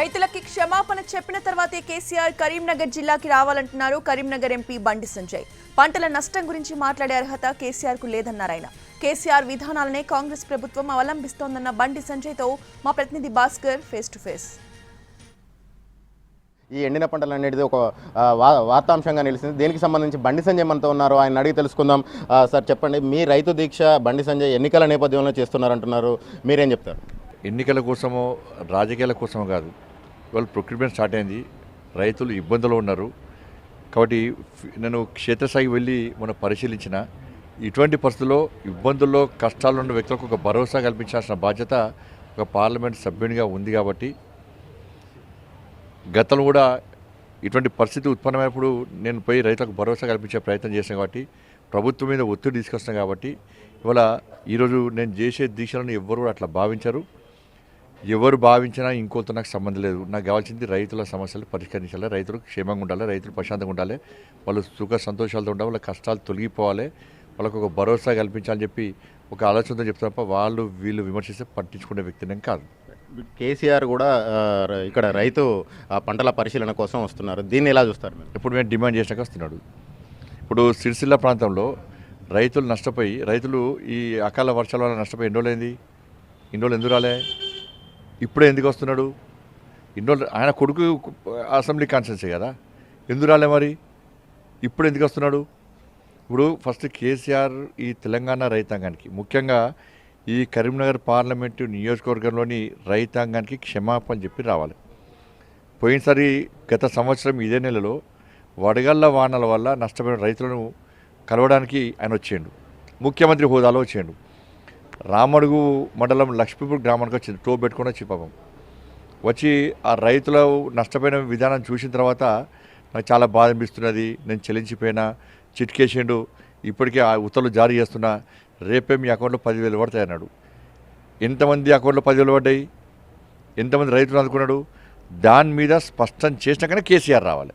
రైతులకి క్షమాపణ చెప్పిన తర్వాతే కేసీఆర్ కరీంనగర్ జిల్లాకి రావాలంటున్నారు. కరీంనగర్ ఎంపీ బండి సంజయ్. పంటల నష్టం గురించి మాట్లాడే అర్హత కేసీఆర్కు లేదన్నారు ఆయన. కేసీఆర్ విధానాలనే కాంగ్రెస్ ప్రభుత్వం అవలంబిస్తోందన్న బండి సంజయ్తో మా ప్రతినిధి భాస్కర్ ఫేస్ టు ఫేస్ ఈ ఎండిన పంటలు అనేది ఒక వార్తాంశంగా నిలిచింది. దీనికి సంబంధించి బండి సంజయ్ మనతో ఉన్నారు ఆయన అడిగి తెలుసుకుందాం. సార్ చెప్పండి మీ రైతు దీక్ష బండి సంజయ్ ఎన్నికల నేపథ్యంలో చేస్తున్నారంటున్నారు. మీరేం చెప్తారు? ఎన్నికల కోసమో రాజకీయాల కోసమో కాదు. ఇవాళ ప్రొక్యూర్మెంట్ స్టార్ట్ అయింది. రైతులు ఇబ్బందులు ఉన్నారు. కాబట్టి నేను క్షేత్రస్థాయికి వెళ్ళి మనం పరిశీలించిన. ఇటువంటి పరిస్థితుల్లో ఇబ్బందుల్లో కష్టాలు ఉన్న వ్యక్తులకు ఒక భరోసా కల్పించాల్సిన బాధ్యత ఒక పార్లమెంట్ సభ్యునిగా ఉంది కాబట్టి గతంలో కూడా ఇటువంటి పరిస్థితి ఉత్పన్నమైనప్పుడు నేను పోయి రైతులకు భరోసా కల్పించే ప్రయత్నం చేశాను కాబట్టి ప్రభుత్వం మీద ఒత్తిడి తీసుకొస్తాను కాబట్టి ఇవాళ ఈరోజు నేను చేసే దీక్షలను ఎవ్వరు అట్లా భావించరు. ఎవరు భావించినా ఇంకోతో నాకు సంబంధం లేదు. నాకు కావాల్సింది రైతుల సమస్యలు పరిష్కరించాలి రైతులు క్షేమంగా ఉండాలి రైతులు ప్రశాంతంగా ఉండాలి. వాళ్ళు సుఖ సంతోషాలతో ఉండాలి వాళ్ళ కష్టాలు తొలగిపోవాలి. వాళ్ళకు ఒక భరోసా కల్పించాలని చెప్పి ఒక ఆలోచనతో చెప్తారు తప్ప వాళ్ళు వీళ్ళు విమర్శిస్తే పట్టించుకునే వ్యక్తిని కాదు. కేసీఆర్ కూడా ఇక్కడ రైతు ఆ, పంటల పరిశీలన కోసం వస్తున్నారు. దీన్ని ఎలా చూస్తారు ఇప్పుడు మేము డిమాండ్ చేసినాక వస్తున్నాడు. ఇప్పుడు సిరిసిల్ల ప్రాంతంలో రైతులు నష్టపోయి రైతులు ఈ అకాల వర్షాల వల్ల నష్టపోయి ఇన్ని రోజులు ఎందుకు రాలే? ఇప్పుడే ఎందుకు వస్తున్నాడు? ఇన్ని ఆయన కొడుకు అసెంబ్లీ కాన్స్టిట్యున్సీ కదా. ఎందుకు రాలే మరి? ఇప్పుడు ఎందుకు వస్తున్నాడు? ఇప్పుడు ఫస్ట్ కేసీఆర్ ఈ తెలంగాణ రైతాంగానికి ముఖ్యంగా ఈ కరీంనగర్ పార్లమెంటు నియోజకవర్గంలోని రైతాంగానికి క్షమాపణ చెప్పి రావాలి. పోయినసారి గత సంవత్సరం ఇదే నెలలో వడగళ్ళ వానల వల్ల నష్టపోయిన రైతులను కలవడానికి ఆయన వచ్చేయండు. ముఖ్యమంత్రి హోదాలో వచ్చేయండు. రామడుగు మండలం లక్ష్మీపూర్ గ్రామానికి వచ్చింది టో పెట్టుకుని వచ్చి పాపం. వచ్చి ఆ రైతుల నష్టపోయిన విధానం చూసిన తర్వాత నాకు చాలా బాధ అనిపిస్తున్నది. నేను చెల్లించిపోయినా చిట్కేసిండు ఇప్పటికే ఆ ఉత్తర్వులు జారీ చేస్తున్నా రేపే మీ అకౌంట్లో పదివేలు పడతాయి అన్నాడు. ఎంతమంది అకౌంట్లో పదివేలు పడ్డాయి? ఎంతమంది రైతులు అందుకున్నాడు? దాని మీద స్పష్టం చేసినాకనే కేసీఆర్ రావాలి.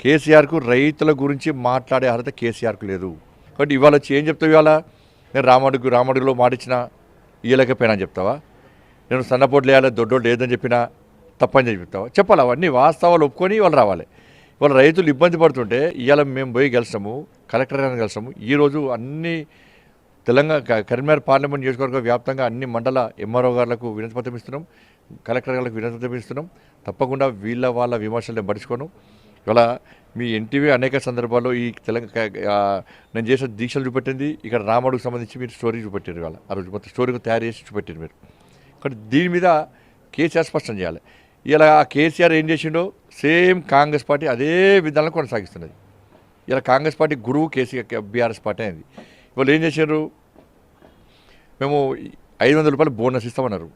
కేసీఆర్కు రైతుల గురించి మాట్లాడే అర్హత కేసీఆర్కు లేదు. కాబట్టి ఇవాళ వచ్చి ఏం చెప్తావు ఇవాళ? నేను రామడుగు రామడుగులో మాటిచ్చినా ఇయ్యలేకపోయినా అని చెప్తావా? నేను సన్నపోట్లు వేయాలి దొడ్డోళ్ళు లేదని చెప్పినా తప్పని చెప్పి చెప్తావా? చెప్పాలి అవన్నీ వాస్తవాలు ఒప్పుకొని వాళ్ళు రావాలి. ఇవాళ రైతులు ఇబ్బంది పడుతుంటే ఇవాళ మేము పోయి గెలిచాము కలెక్టర్ గారిని గెలిచాము ఈరోజు అన్ని తెలంగాణ క- కరీంనగర్ పార్లమెంట్ నియోజకవర్గ వ్యాప్తంగా అన్ని మండల ఎంఆర్ఓ గారులకు వినతిపత్రం ఇస్తున్నాం. కలెక్టర్ గారికి వినతిపత్రం ఇస్తున్నాం. తప్పకుండా వీళ్ళ వాళ్ళ విమర్శలు నేను పడుచుకోను ఇవాళ మీ ఎన్టీవీ అనేక సందర్భాల్లో ఈ తెలంగాణ నేను చేసిన దీక్షలు చూపెట్టింది. ఇక్కడ రాముడికి సంబంధించి మీరు స్టోరీ చూపెట్టారు ఇవాళ. ఆ రోజు మొత్తం స్టోరీ తయారు చేసి చూపెట్టారు మీరు. కాబట్టి దీని మీద కేసీఆర్ స్పష్టం చేయాలి. ఇలా కేసీఆర్ ఏం చేసిండో సేమ్ కాంగ్రెస్ పార్టీ అదే విధానం కొనసాగిస్తున్నది. ఇలా కాంగ్రెస్ పార్టీ గురువు కేసీఆర్ బీఆర్ఎస్ పార్టీ అయింది. వాళ్ళు ఏం చేశారు మేము ఐదు వందల రూపాయలు బోనస్ ఇస్తామన్నారు.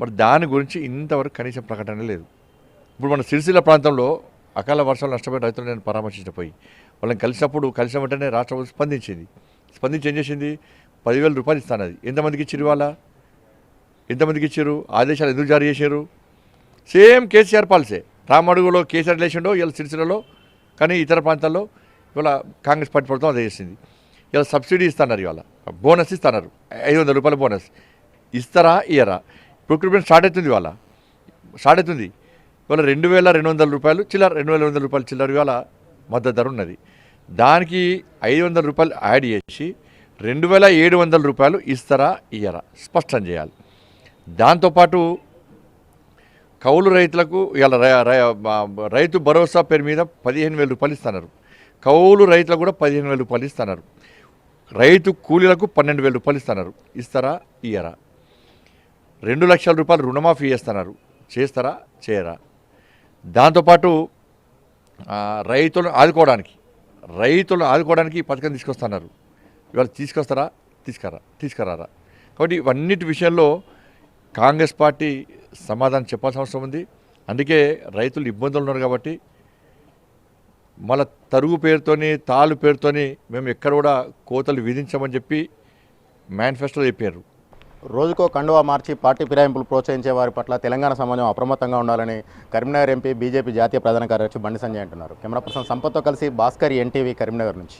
మరి దాని గురించి ఇంతవరకు కనీసం ప్రకటన లేదు. ఇప్పుడు మన సిరిసిల్ల ప్రాంతంలో అకాల వర్షాలు నష్టపోయిన రైతులు నేను పరామర్శించపోయి వాళ్ళని కలిసినప్పుడు కలిసిన వెంటనే రాష్ట్ర ప్రభుత్వం స్పందించింది. స్పందించి ఏం చేసింది? పదివేల రూపాయలు ఇస్తాను అది ఎంతమందికి ఇచ్చారు వాళ్ళ ఎంతమందికి ఇచ్చారు ఆదేశాలు ఎందుకు జారీ చేశారు సేమ్ కేసీఆర్ పాలసీ. రామడుగులో కేసీఆర్ లేచిండో ఇలా సిరిసిల్లలో కానీ ఇతర ప్రాంతాల్లో ఇవాళ కాంగ్రెస్ పార్టీ ప్రభుత్వం అదే చేసింది. ఇలా సబ్సిడీ ఇస్తున్నారు ఇవాళ. బోనస్ ఇస్తున్నారు. ఐదు వందల రూపాయల బోనస్. ఇస్తారా? ఇయ్యరా? ప్రొక్యూర్మెంట్ స్టార్ట్ అవుతుంది ఇవాళ. స్టార్ట్ అవుతుంది. ఇవాళ రెండు వేల రెండు వందల రూపాయలు చిల్లర రెండు వేల రెండు వందల రూపాయలు చిల్లర ఇవాళ మద్దతు ధర ఉన్నది. దానికి ఐదు వందల రూపాయలు యాడ్ చేసి రెండు వేల ఏడు వందల రూపాయలు ఇస్తారా ఇయ్యరా? స్పష్టం చేయాలి. దాంతోపాటు కౌలు రైతులకు ఇవాళ రైతు భరోసా పేరు మీద పదిహేను వేల రూపాయలు ఇస్తున్నారు. కౌలు రైతులకు కూడా పదిహేను వేల రూపాయలు ఇస్తున్నారు. రైతు కూలీలకు పన్నెండు వేల రూపాయలు ఇస్తున్నారు. ఇస్తారా ఇయ్యరా? రెండు లక్షల రూపాయలు రుణమాఫీ చేస్తున్నారు. చేస్తారా చేయరా? దాంతోపాటు రైతులను ఆదుకోవడానికి రైతులను ఆదుకోవడానికి ఈ పథకం తీసుకొస్తున్నారు. ఇవాళ తీసుకొస్తారా? తీసుకురా తీసుకురారా. కాబట్టి ఇవన్నిటి విషయంలో కాంగ్రెస్ పార్టీ సమాధానం చెప్పాల్సిన అవసరం ఉంది. అందుకే రైతులు ఇబ్బందులు ఉన్నారు కాబట్టి మళ్ళా తరుగు పేరుతోని తాళ్ళు పేరుతోని మేము ఎక్కడ కూడా కోతలు విధించమని చెప్పి మేనిఫెస్టోలో చెప్పారు. రోజుకో కండువా మార్చి పార్టీ ఫిరాయింపులు ప్రోత్సహించే వారి పట్ల తెలంగాణ సమాజం అప్రమత్తంగా ఉండాలని కరీంనగర్ ఎంపీ బీజేపీ జాతీయ ప్రధాన కార్యదర్శి బండి సంజయ్ అంటున్నారు. కెమెరా పర్సన్ సంపత్తో కలిసి భాస్కర్ ఎన్టీవీ కరీంనగర్ నుంచి.